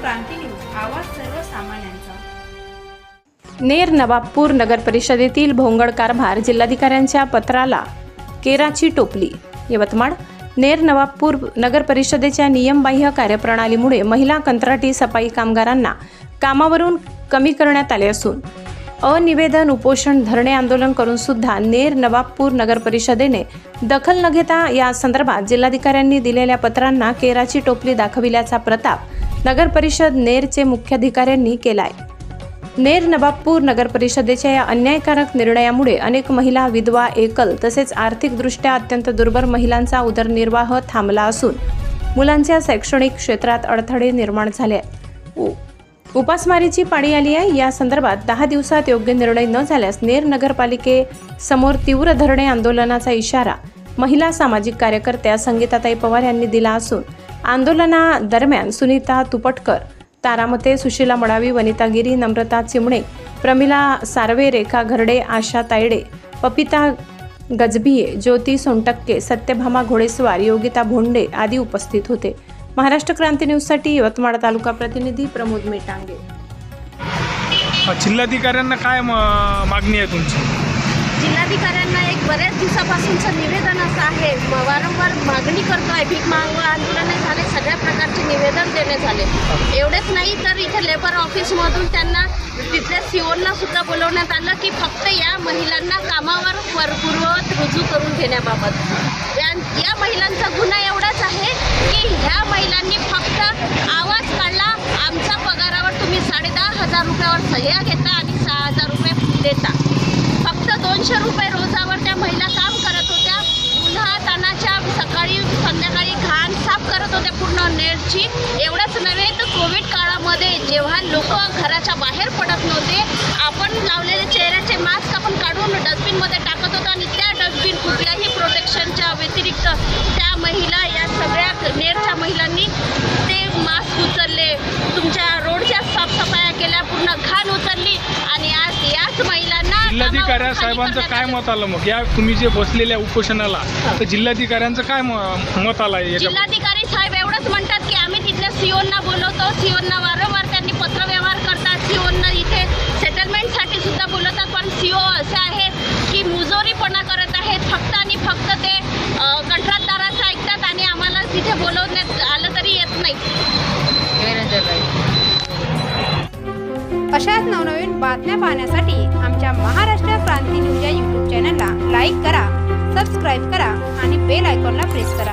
क्रांती news आवाज सर्वसामान्यांचा. नेर नवाबपूर नगर परिषदेतील भोंगड कारभार जिल्हाधिकाऱ्यांच्या पत्राला केराची टोपली. यवतमाळ नेर नवाबपूर नगर परिषदेच्या नियमबाह्य कार्यप्रणालीमुळे महिला कंत्राटी सफाई कामगारांना कामावरून कमी करण्यात आले असून अनिवेदन उपोषण धरणे आंदोलन करून सुद्धा नेर नवाबपूर नगर परिषदेने दखल न घेता या संदर्भात जिल्हाधिकाऱ्यांनी दिलेल्या पत्रांना केराची टोपली दाखविल्याचा प्रताप नगर परिषद नेरचे मुख्याधिकाऱ्यांनी केलाय नेर नवाबपूर नगर परिषदेच्या या अन्यायकारक निर्णयामुळे अनेक महिला विधवा एकल तसेच आर्थिकदृष्ट्या अत्यंत दुर्बल महिलांचा उदरनिर्वाह थांबला असून मुलांच्या शैक्षणिक क्षेत्रात अडथळे निर्माण झाले आहेत. उ- उपासमारीची पाळी आली आहे या संदर्भात दहा दिवसात योग्य निर्णय न झाल्यास नेर नगरपालिकेसमोर तीव्र धरणे आंदोलनाचा इशारा महिला सामाजिक कार्यकर्त्या संगीताताई पवार यांनी दिला असून आंदोलनादरम्यान सुनीता तुपटकर तारामते सुशीला मडावी वनिता गिरी नम्रता चिमणे प्रमिला सार्वे रेखा घरडे आशा तायडे पपिता गजभिये ज्योती सोनटक्के सत्यभामा घोडेस्वार योगिता भोंडे आदी उपस्थित होते. महाराष्ट्र क्रांती न्यूजसाठी यवतमाळ तालुका प्रतिनिधी प्रमोद मेटांगे. जिल्हाधिकाऱ्यांना काय म- मागणी आहे तुमची? जिल्हाधिकाऱ्यांना एक बऱ्याच दिवसापासूनचं निवेदन असं आहे. वारंवार मागणी करतो आहे भीक मागू आंदोलने सगळ्या प्रकारचे निवेदन देण्यात आले एवढेच नाही तर इथे लेबर ऑफिसमधून त्यांना तिथल्या सीओना सुद्धा बोलवण्यात आलं की फक्त या महिलांना कामावर वर पूर्ववत रुजू करून घेण्याबाबत. या या महिलांचा गुन्हा एवढाच आहे की ह्या महिलांनी फक्त आवाज काढला आमच्या पगारावर तुम्ही साडे दहा हजार रुपयावर सह्या घेता आणि सहा हजार रुपये देता. फक्त दोनशे रुपये नेटची एवढंच नव्हे तर कोविड काळामध्ये जेव्हा लोक घराच्या बाहेर पडत नव्हते आपण लावलेले चेहऱ्याचे मास्क आपण काढून डस्टबिनमध्ये टाकत होतो आणि त्या डस्टबिन कुठल्याही प्रोटेक्शनच्या व्यतिरिक्त त्या महिला या सगळ्या नेरच्या महिलांनी ते मास्क उचलले. तुमच्या रोडच्या साफसफाया केल्या पूर्ण घाण उचलली आणि आज याच महिलांना जिल्हाधिकाऱ्या साहेबांचं काय. मत आलं मग? या तुम्ही जे बसलेल्या उपोषणाला तर जिल्हाधिकाऱ्यांचं काय मत आलं जिल्हाधिकारी सीओना बोलवतो सीओना वारंवार त्यांनी पत्रव्यवहार करतात. सीओना इथे सेटलमेंटसाठी सुद्धा बोलवतात. पण सीओ असे आहेत की मुजोरीपणा करत आहेत. फक्त आणि फक्त ते कंत्राटदाराचं ऐकतात आणि आम्हाला तिथे बोलवण्यात आलं तरी येत नाही. अशाच नवनवीन बातम्या पाहण्यासाठी आमच्या महाराष्ट्र क्रांती न्यूज या यूट्यूब चॅनलला लाईक करा सबस्क्राईब करा आणि बेल आयकॉनला प्रेस करा.